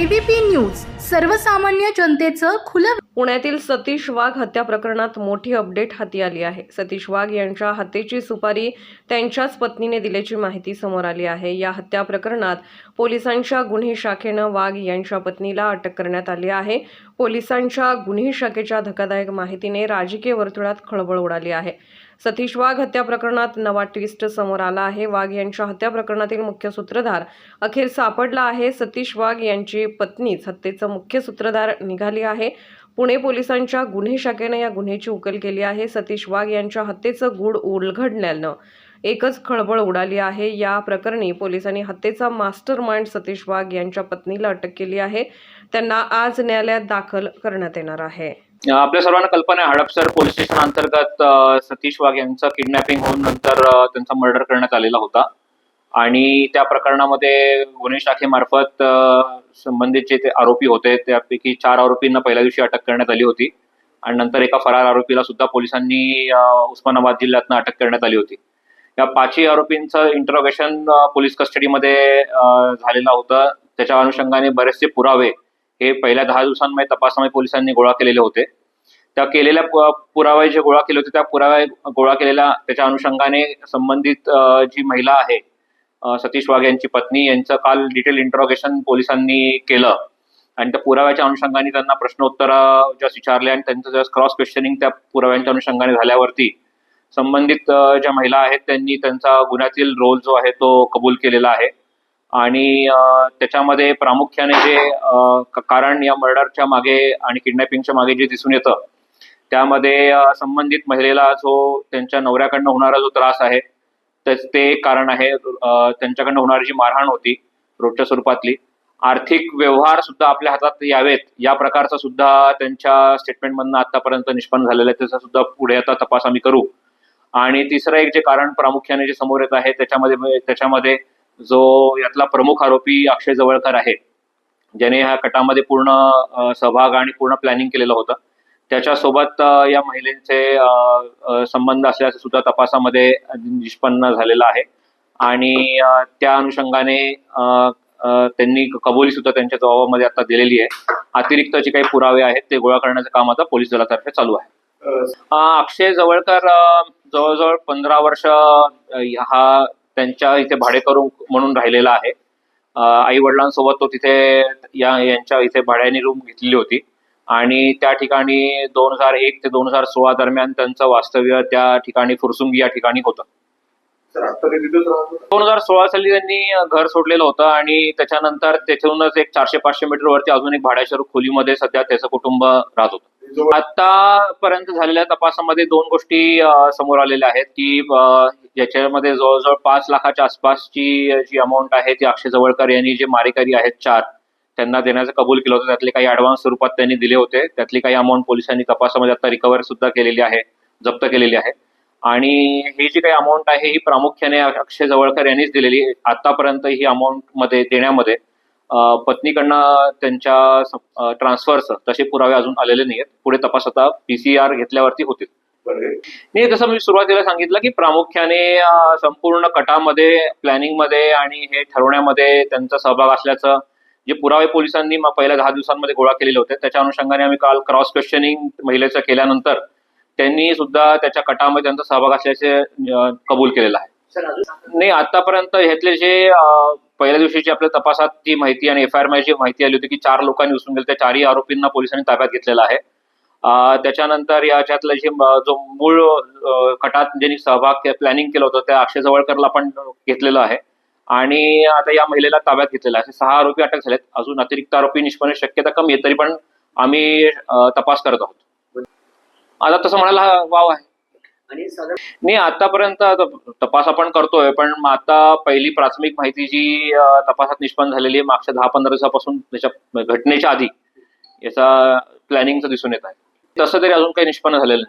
ABP news सर्वसामान्य जनतेचं खुलं पुण्यातील सतीश वाघ हत्या प्रकरणात मोठी अपडेट हाती आली आहे. सतीश वाघ यांच्या हत्येची सुपारी त्यांच्याच पत्नीने दिल्याची माहिती समोर आली आहे. या हत्या प्रकरणात पोलिसांच्या गुन्हे शाखेनं वाघ यांच्या पत्नीला अटक करण्यात आली आहे. पोलिसांच्या गुन्हे शाखेच्या धक्कादायक माहितीने राजकीय वर्तुळात खळबळ उडाली आहे. सतीश वाघ हत्या प्रकरणात नवा ट्विस्ट समोर आला आहे. वाघ यांच्या हत्या प्रकरणातील मुख्य सूत्रधार अखेर सापडला आहे. सतीश वाघ यांची पत्नीच हत्येचं मुख्य सूत्रधार निघाली आहे. पुणे पोलिसांच्या गुन्हे शाखेनं या गुन्ह्याची उकल केली आहे. सतीश वाघ यांच्या हत्येचं गूढ उलघडण्यानं एकच खळबळ उडाली आहे. या प्रकरणी पोलिसांनी हत्येचा मास्टर माइंड सतीश वाघ यांच्या पत्नीला अटक केली आहे. त्यांना आज न्यायालयात दाखल करण्यात येणार आहे. आपल्या सर्वांना कल्पना आहे हडपसर पोलीस स्टेशन अंतर्गत सतीश वाघ यांचं किडनॅपिंग होऊन नंतर त्यांचा मर्डर करण्यात आलेला होता. आणि त्या प्रकरणामध्ये गुन्हे शाखेमार्फत संबंधित जे ते आरोपी होते त्यापैकी चार आरोपींना पहिल्या दिवशी अटक करण्यात आली होती. आणि नंतर एका फरार आरोपीला सुद्धा पोलिसांनी उस्मानाबाद जिल्ह्यातनं अटक करण्यात आली होती. या पाचही आरोपींचं इंटरोगेशन पोलीस कस्टडीमध्ये झालेलं होतं. त्याच्या अनुषंगाने बरेचसे पुरावे हे पहिल्या दहा दिवसांमध्ये तपासामध्ये पोलिसांनी गोळा केलेले होते. त्या केलेल्या पुरावे जे गोळा केले होते त्या पुरावे गोळा केलेल्या त्याच्या अनुषंगाने संबंधित जी महिला आहे सतीश वाघ यांची पत्नी यांचं काल डिटेल इंट्रोगेशन पोलिसांनी केलं. आणि त्या पुराव्याच्या अनुषंगाने त्यांना प्रश्नोत्तर जस विचारले आणि त्यांचं ज्या क्रॉस क्वेश्चनिंग त्या पुराव्यांच्या अनुषंगाने झाल्यावरती संबंधित ज्या महिला आहेत त्यांनी त्यांचा गुन्ह्यातील रोल जो आहे तो कबूल केलेला आहे. आणि त्याच्यामध्ये प्रामुख्याने जे कारण या मर्डरच्या मागे आणि किडनॅपिंगच्या मागे जे दिसून येतं त्यामध्ये संबंधित महिलेला जो त्यांच्या नवऱ्याकडनं होणारा जो त्रास आहे त्याच ते एक कारण आहे त्यांच्याकडनं होणारी जी मारहाण होती रोजच्या स्वरूपातली आर्थिक व्यवहार सुद्धा आपल्या हातात यावेत. या प्रकारचा सुद्धा त्यांच्या स्टेटमेंटमधनं आतापर्यंत निष्पन्न झालेलं आहे. त्याचा सुद्धा पुढे आता तपास आम्ही करू. आणि तिसरं एक जे कारण प्रामुख्याने जे समोर येत आहे त्याच्यामध्ये त्याच्यामध्ये जो यातला प्रमुख आरोपी अक्षय जवळकर आहे ज्याने ह्या कटामध्ये पूर्ण सहभाग आणि पूर्ण प्लॅनिंग केलेलं होतं. त्याच्यासोबत या महिलेचे संबंध असल्याचं सुद्धा तपासामध्ये निष्पन्न झालेलं आहे. आणि त्या अनुषंगाने त्यांनी कबुली सुद्धा त्यांच्या जबाबामध्ये आता दिलेली आहे. अतिरिक्त जे काही पुरावे आहेत ते गोळा करण्याचं काम आता पोलीस दलातर्फे चालू आहे. अक्षय जवळकर जवळजवळ पंधरा वर्ष हा त्यांच्या इथे भाडेकरू म्हणून राहिलेला आहे. आई वडिलांसोबत तो तिथे या यांच्या इथे भाड्याने रूम घेतलेली होती. आणि त्या ठिकाणी दोन हजार एक ते दोन हजार सोळा दरम्यान त्यांचं वास्तव्य त्या ठिकाणी फुरसुंगी या ठिकाणी होतं. दोन हजार सोळा साली त्यांनी घर सोडलेलं होतं आणि त्याच्यानंतर त्याच्याहूनच एक चारशे पाचशे मीटर वरती अजून एक भाड्याच्या खोलीमध्ये सध्या त्याचं कुटुंब राहत होतं आतापर्यंत झालेल्या तपासामध्ये दोन गोष्टी समोर आलेल्या आहेत की ज्याच्यामध्ये जवळजवळ पाच लाखाच्या आसपासची जी अमाऊंट आहे ती अक्षय जवळकर यांनी जे मारेकरी आहेत चार त्यांना देण्याचं कबूल केलं होतं. त्यातले काही ऍडव्हान्स स्वरूपात त्यांनी दिले होते. त्यातली काही अमाऊंट पोलिसांनी तपासामध्ये आता रिकव्हर सुद्धा केलेली आहे जप्त केलेली आहे. आणि ही जी काही अमाऊंट आहे ही प्रामुख्याने अक्षय जवळकर यांनीच दिलेली आहे. आतापर्यंत ही अमाऊंटमध्ये देण्यामध्ये पत्नीकडनं त्यांच्या ट्रान्सफरचं तसे पुरावे अजून आलेले नाहीयेत. पुढे तपास आता पीसीआर घेतल्यावरती होतील. नाही जसं मी सुरुवातीला सांगितलं की प्रामुख्याने संपूर्ण कटामध्ये प्लॅनिंगमध्ये आणि हे ठरवण्यामध्ये त्यांचा सहभाग असल्याचं जे पुरावे पोलिसांनी म- पहिल्या दहा दिवसांमध्ये गोळा केलेले होते त्याच्या अनुषंगाने आम्ही काल क्रॉस क्वेश्चनिंग महिलेचं केल्यानंतर त्यांनी सुद्धा त्याच्या कटामध्ये त्यांचा सहभाग असल्याचे कबूल केलेलं आहे. नाही आतापर्यंत ह्यातले जे पहिल्या दिवशीची आपल्या तपासात जी माहिती आणि एफ आय आर जी माहिती आली होती की चार लोकांनी उचलून गेले त्या चारही आरोपींना पोलिसांनी ताब्यात घेतलेला आहे. त्याच्यानंतर याच्यातलं जे जो मूळ कटात ज्यांनी सहभाग प्लॅनिंग केलं होतं त्या अक्षय जवळकरला पण घेतलेलं आहे. आणि आता या महिलेला ताब्यात घेतलेलं आहे. असे सहा आरोपी अटक झालेत. अजून अतिरिक्त आरोपी निष्पन्न शक्यता कमी आहे तरी पण आम्ही तपास करत आहोत. आता तसं म्हणायला हा वाव आहे. नाही आतापर्यंत आता तपास आपण करतोय पण आता पहिली प्राथमिक माहिती जी तपासात निष्पन्न झालेली आहे मागच्या दहा पंधरा दिवसापासून त्याच्या घटनेच्या आधी याचा प्लॅनिंगचं दिसून येत आहे. तसं तरी अजून काही निष्पन्न झालेलं नाही.